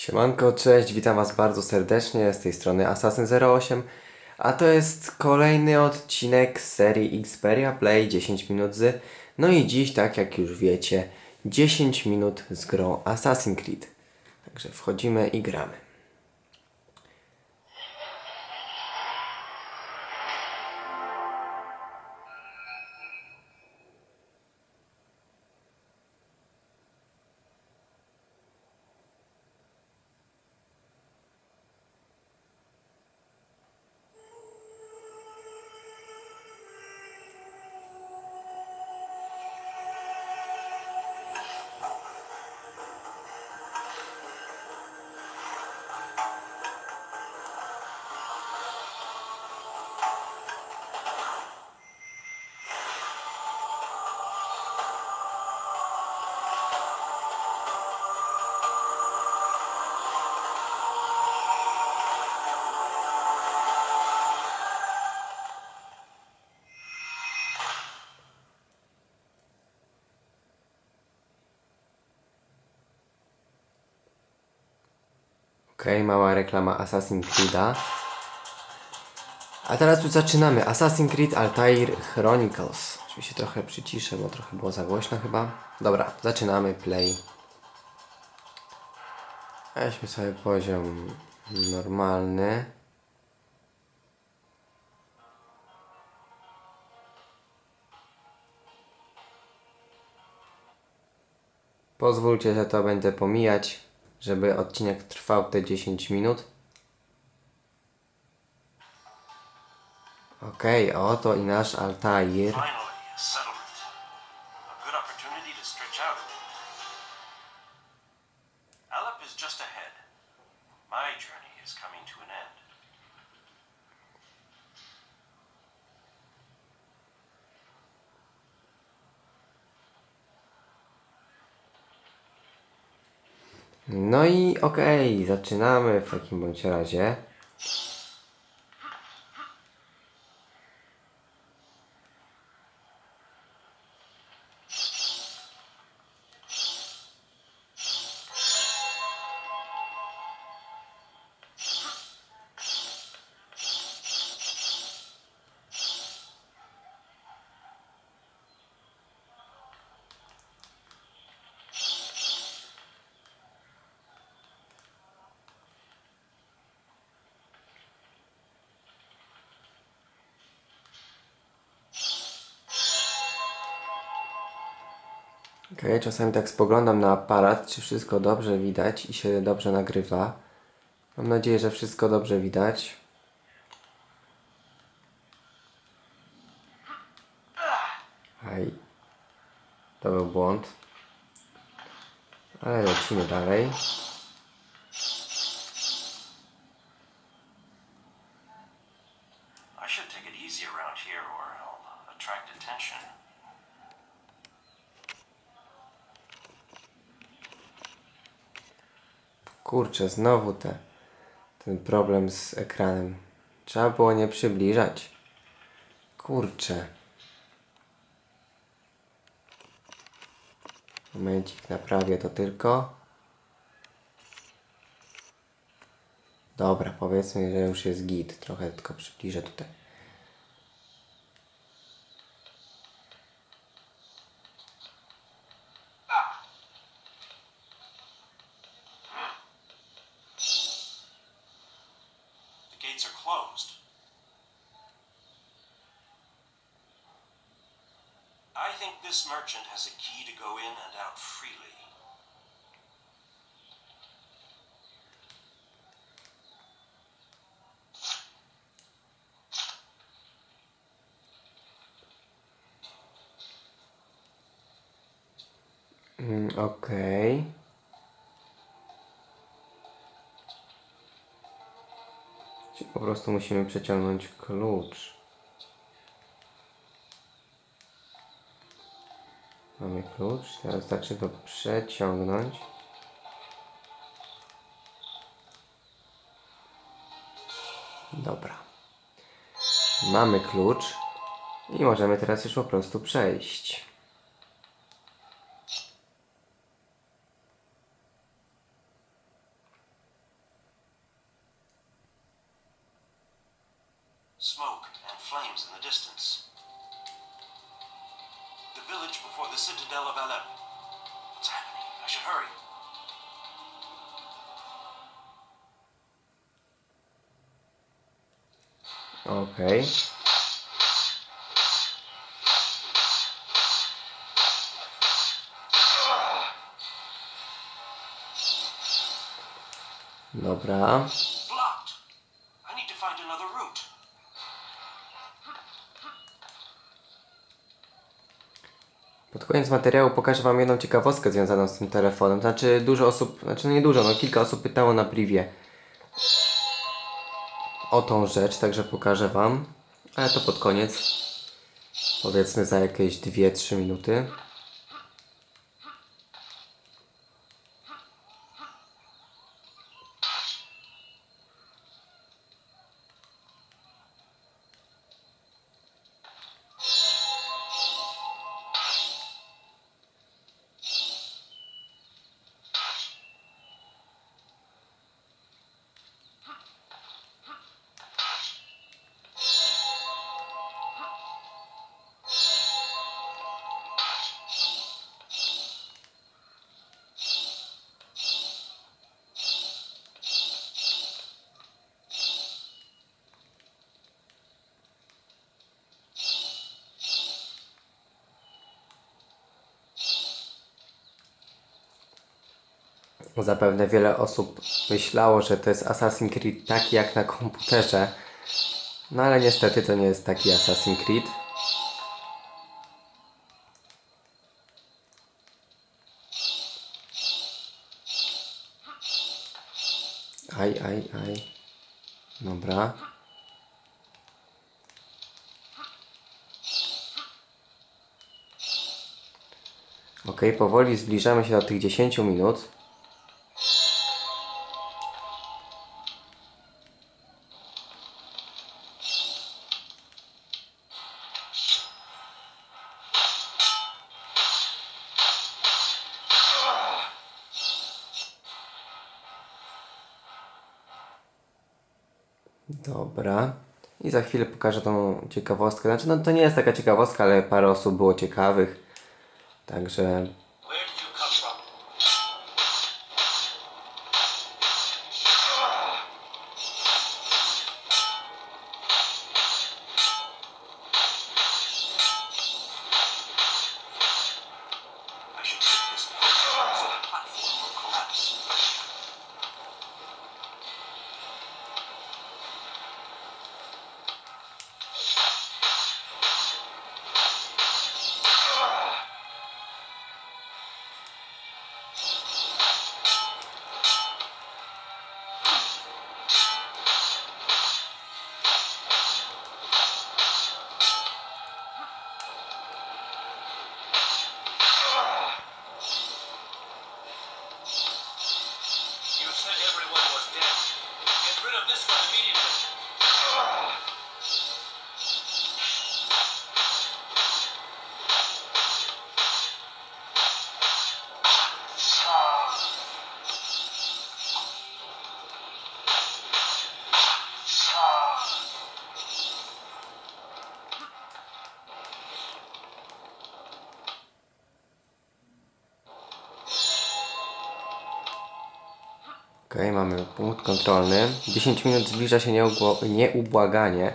Siemanko, cześć, witam Was bardzo serdecznie, z tej strony Assassin08, a to jest kolejny odcinek serii Xperia Play 10 minut z, no i dziś, tak jak już wiecie, 10 minut z grą Assassin's Creed. Także wchodzimy i gramy. Ok, mała reklama Assassin's Creed'a. A teraz tu zaczynamy. Assassin's Creed Altair Chronicles. Oczywiście trochę przyciszę, bo trochę było za głośno chyba. Dobra, zaczynamy play. Weźmy sobie poziom normalny. Pozwólcie, że to będę pomijać, żeby odcinek trwał te 10 minut. Okej, oto i nasz Altair. No i okej, zaczynamy w takim bądź razie. Okej, czasami tak spoglądam na aparat, czy wszystko dobrze widać i się dobrze nagrywa. Mam nadzieję, że wszystko dobrze widać. Aj. To był błąd. Ale lecimy dalej. Kurczę, znowu te, ten problem z ekranem. Trzeba było nie przybliżać. Kurczę. Momencik, naprawię to tylko. Dobra, powiedzmy, że już jest git. Trochę tylko przybliżę tutaj. This merchant has a key to go in and out freely. Mm, Okej. Czyli Po prostu musimy przeciągnąć klucz. Mamy klucz, teraz znaczy go przeciągnąć. Dobra. Mamy klucz i możemy teraz już po prostu przejść. Smoke and flames in the distance. The village before the citadel of Alep. What's happening? I should hurry. Okej. Dobra. Koniec materiału pokażę Wam jedną ciekawostkę związaną z tym telefonem. Znaczy dużo osób, znaczy no nie dużo, no kilka osób pytało na privie o tą rzecz, także pokażę Wam. Ale to pod koniec. Powiedzmy za jakieś 2-3 minuty. Zapewne wiele osób myślało, że to jest Assassin's Creed taki jak na komputerze. No ale niestety to nie jest taki Assassin's Creed. Aj, aj, aj. Dobra. Ok, powoli zbliżamy się do tych 10 minut. Dobra. I za chwilę pokażę tą ciekawostkę. Znaczy, no to nie jest taka ciekawostka, ale parę osób było ciekawych. Także suas meninas. Ah. Ok, mamy punkt kontrolny. 10 minut zbliża się nieubłaganie.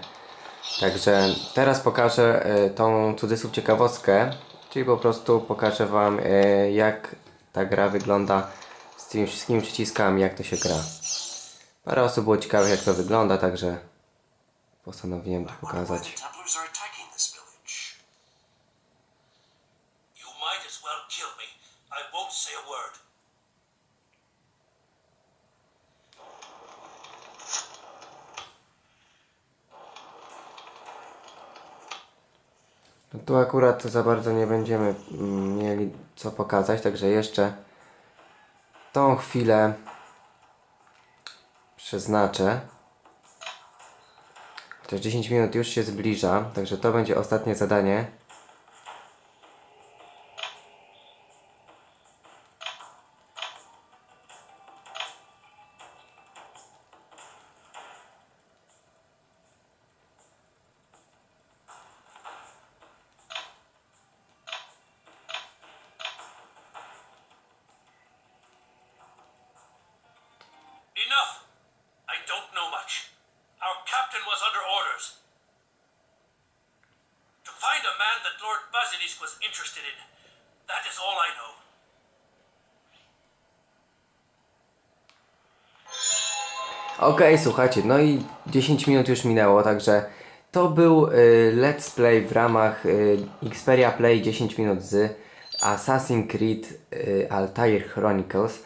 Także teraz pokażę e, tą cudzysłów ciekawostkę, czyli po prostu pokażę Wam e, jak ta gra wygląda z tymi wszystkimi przyciskami, jak to się gra. Parę osób było ciekawych jak to wygląda, także postanowiłem to pokazać. No tu akurat za bardzo nie będziemy mm, mieli co pokazać, także jeszcze tą chwilę przeznaczę. Chociaż 10 minut już się zbliża, także to będzie ostatnie zadanie. under orders to find a man that Lord Basilisk was interested in. That is all I know. Okej, okay, słuchajcie, no i 10 minut już minęło, także to był y, Let's Play w ramach y, Xperia Play 10 minut z Assassin's Creed y, Altair Chronicles.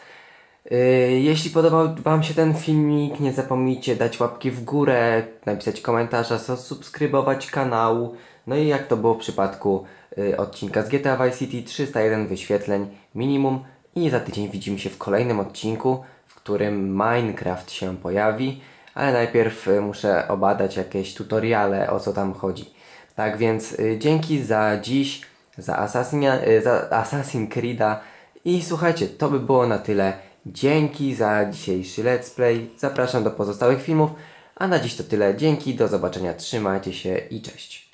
Y, jeśli podobał Wam się ten filmik, nie zapomnijcie dać łapki w górę, napisać komentarza, subskrybować kanał. No i jak to było w przypadku y, odcinka z GTA Vice City 301 wyświetleń minimum. I za tydzień widzimy się w kolejnym odcinku, w którym Minecraft się pojawi. Ale najpierw y, muszę obadać jakieś tutoriale, o co tam chodzi. Tak więc dzięki za dziś, za, Assassinia, y, za Assassin's Creed'a. I słuchajcie, to by było na tyle. Dzięki za dzisiejszy let's play. Zapraszam do pozostałych filmów. A na dziś to tyle. Dzięki, do zobaczenia, trzymajcie się i cześć.